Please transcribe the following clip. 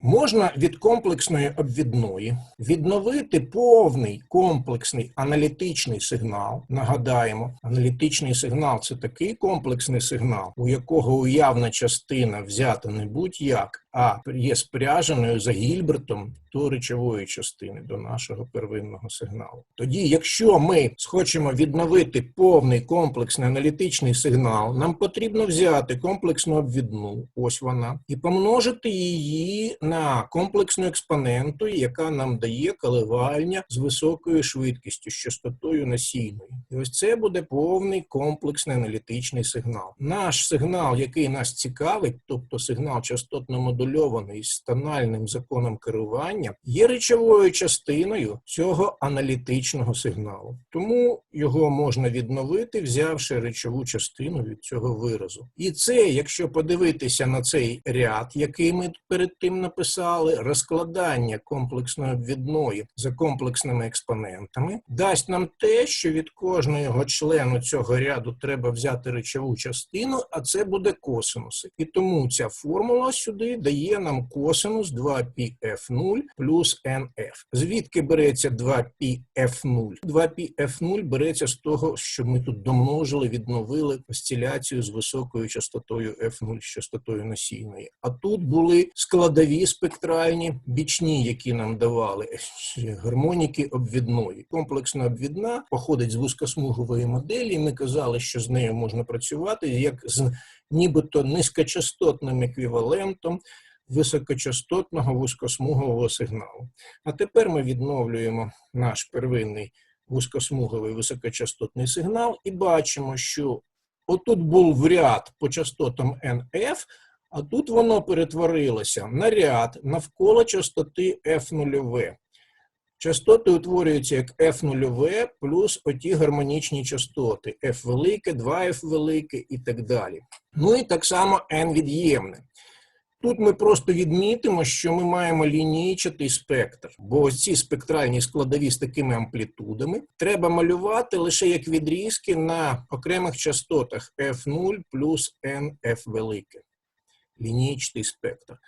Можна від комплексної обвідної відновити повний комплексний аналітичний сигнал. Нагадаємо, аналітичний сигнал це такий комплексний сигнал, у якого уявна частина взята не будь-як, а є спряженою за Гільбертом до речової частини до нашого первинного сигналу. Тоді, якщо ми схочемо відновити повний комплексний аналітичний сигнал, нам потрібно взяти комплексну обвідну, ось вона, і помножити її на комплексну експоненту, яка нам дає коливання з високою швидкістю, з частотою насійною. І ось це буде повний комплексний аналітичний сигнал. Наш сигнал, який нас цікавить, тобто сигнал частотно модульований з тональним законом керування, є речовою частиною цього аналітичного сигналу. Тому його можна відновити, взявши речову частину від цього виразу. І це, якщо подивитися на цей ряд, який ми перед тим написали, розкладання комплексної обвідної за комплексними експонентами, дасть нам те, що від кожного члену цього ряду треба взяти речову частину, а це буде косинуси. І тому ця формула сюди дає нам косинус 2πf0 плюс nf. Звідки береться 2πf0? 2πf0 береться з того, що ми тут домножили, відновили осциляцію з високою частотою f0, з частотою носійної. А тут були складові спектральні, бічні, які нам давали гармоніки обвідної. Комплексна обвідна походить з вузькосмугової моделі. Ми казали, що з нею можна працювати як з нібито низькочастотним еквівалентом високочастотного вузькосмугового сигналу. А тепер ми відновлюємо наш первинний вузькосмуговий високочастотний сигнал і бачимо, що отут був ряд по частотам NF, а тут воно перетворилося на ряд навколо частоти F0. Частоти утворюються як F0 плюс оті гармонічні частоти F велике, 2F велике і так далі. Ну і так само N від'ємне. Тут ми просто відмітимо, що ми маємо лінійчатий спектр, бо ці спектральні складові з такими амплітудами треба малювати лише як відрізки на окремих частотах F0 плюс NF велике. Лінійчатий спектр.